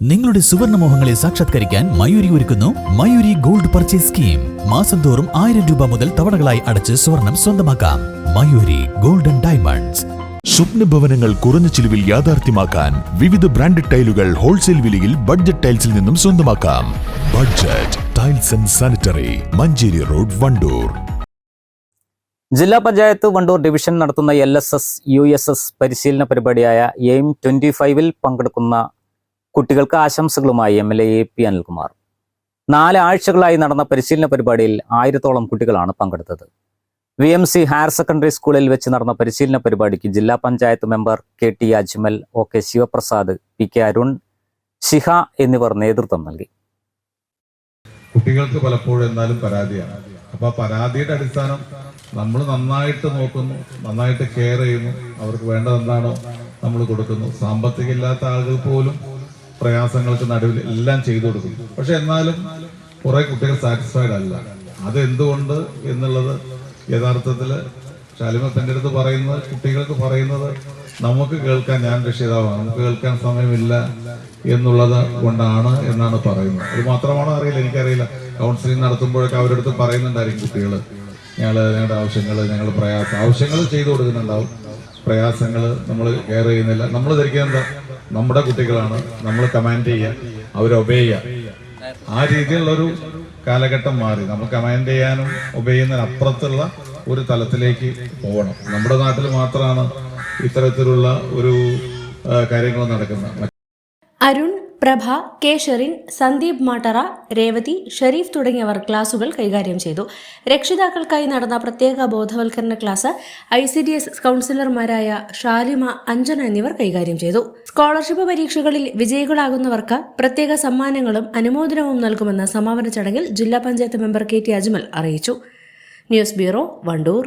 നിങ്ങളുടെ സുവർണ മോഹങ്ങളെ സാക്ഷാത്കരിക്കാൻ മയൂരി ഒരുക്കുന്നു മയൂരി ഗോൾഡ് പർച്ചേസ് സ്കീം. മാസം തോറും ആയിരം രൂപ മുതൽ തവണകളായി അടച്ച് സ്വർണം സ്വന്തമാക്കാം. Mayuri golden diamonds. സ്വപ്ന ഭവനങ്ങൾ കുറഞ്ഞ ചിലവിൽ യാഥാർത്ഥ്യമാക്കാൻ വിവിധ ബ്രാൻഡഡ് ടൈലുകൾ ഹോൾസെയിൽ വിലയിൽ ബഡ്ജറ്റ് ടൈൽസിൽ നിന്നും സ്വന്തമാക്കാം. Budget tiles and sanitary Manjeri road Wandoor. ജില്ലാ പഞ്ചായത്ത് വണ്ടൂർ ഡിവിഷൻ നടത്തുന്ന L S S U S S പരിശീലന പരിപാടിയായ എയിം ട്വന്റി ഫൈവിൽ പങ്കെടുക്കുന്ന കുട്ടികൾക്ക് ആശംസകളുമായി M L A P Anilkumar. നാലാഴ്ചകളായി നടന്ന പരിശീലന പരിപാടിയിൽ ആയിരത്തോളം കുട്ടികളാണ് പങ്കെടുത്തത്. V M C higher secondary സ്കൂളിൽ വെച്ച് നടന്ന പരിശീലന പരിപാടിക്ക് ജില്ലാ panchayat member K T Ajmal O K Sivaprasad P K Arun Shiha എന്നിവർ നേതൃത്വം നൽകി. കുട്ടികൾക്ക് പലപ്പോഴും എന്നാലും പരാതിയാണ്. അപ്പൊ പരാതിയുടെ അടിസ്ഥാനം നമ്മൾ നന്നായിട്ട് നോക്കുന്നു നന്നായിട്ട് കെയർ ചെയ്യുന്നു അവർക്ക് വേണ്ടത് എന്താണോ നമ്മൾ കൊടുക്കുന്നു. സാമ്പത്തികം ഇല്ലാത്ത ആളുകൾ പോലും പ്രയാസങ്ങൾക്ക് നടുവിൽ എല്ലാം ചെയ്തു കൊടുക്കും. പക്ഷെ എന്നാലും കുറെ കുട്ടികൾ സാറ്റിസ്ഫൈഡ് അല്ല. അതെന്തുകൊണ്ട് എന്നുള്ളത് യഥാർത്ഥത്തിൽ ശാലിമ തന്റെ അടുത്ത് പറയുന്നത് കുട്ടികൾക്ക് പറയുന്നത് നമുക്ക് കേൾക്കാൻ ഞാൻ രക്ഷിതാവാണ്. നമുക്ക് കേൾക്കാൻ സമയമില്ല എന്നുള്ളത് കൊണ്ടാണ് എന്നാണ് പറയുന്നത്. അത് മാത്രമാണോ അറിയില്ല. എനിക്കറിയില്ല. കൗൺസിലിംഗ് നടത്തുമ്പോഴൊക്കെ അവരുടെ അടുത്ത് പറയുന്നുണ്ടായിരിക്കും കുട്ടികൾ ഞങ്ങൾ ഞങ്ങളുടെ ആവശ്യങ്ങൾ ഞങ്ങൾ പ്രയാസം ആവശ്യങ്ങൾ ചെയ്തു കൊടുക്കുന്നുണ്ടാവും. പ്രയാസങ്ങൾ നമ്മൾ കെയർ ചെയ്യുന്നില്ല. നമ്മൾ ധരിക്കുന്നത് നമ്മുടെ കുട്ടികളാണ്. നമ്മൾ കമാൻഡ് ചെയ്യുക അവർ ഒബേ ചെയ്യുക. ആ രീതിയിലുള്ളൊരു കാലഘട്ടം മാറി. നമ്മൾ കമാൻഡ് ചെയ്യാനും ഒബെയ്യുന്നതിന് അപ്പുറത്തുള്ള ഒരു തലത്തിലേക്ക് പോകണം. നമ്മുടെ നാട്ടിൽ മാത്രമാണ് ഇത്തരത്തിലുള്ള ഒരു കാര്യങ്ങൾ നടക്കുന്നത്. അരുൺ പ്രഭ കെ ഷെറിൻ സന്ദീപ് മാട്ടറ രേവതി ഷെരീഫ് തുടങ്ങിയവർ ക്ലാസുകൾ കൈകാര്യം ചെയ്തു. രക്ഷിതാക്കൾക്കായി നടന്ന പ്രത്യേക ബോധവൽക്കരണ class I C D S കൗൺസിലർമാരായ ഷാലിമ അഞ്ജന എന്നിവർ കൈകാര്യം ചെയ്തു. സ്കോളർഷിപ്പ് പരീക്ഷകളിൽ വിജയികളാകുന്നവർക്ക് പ്രത്യേക സമ്മാനങ്ങളും അനുമോദനവും നൽകുമെന്ന് സമാപന ചടങ്ങിൽ ജില്ലാ panchayat member K T Ajmal അറിയിച്ചു. News bureau Wandoor.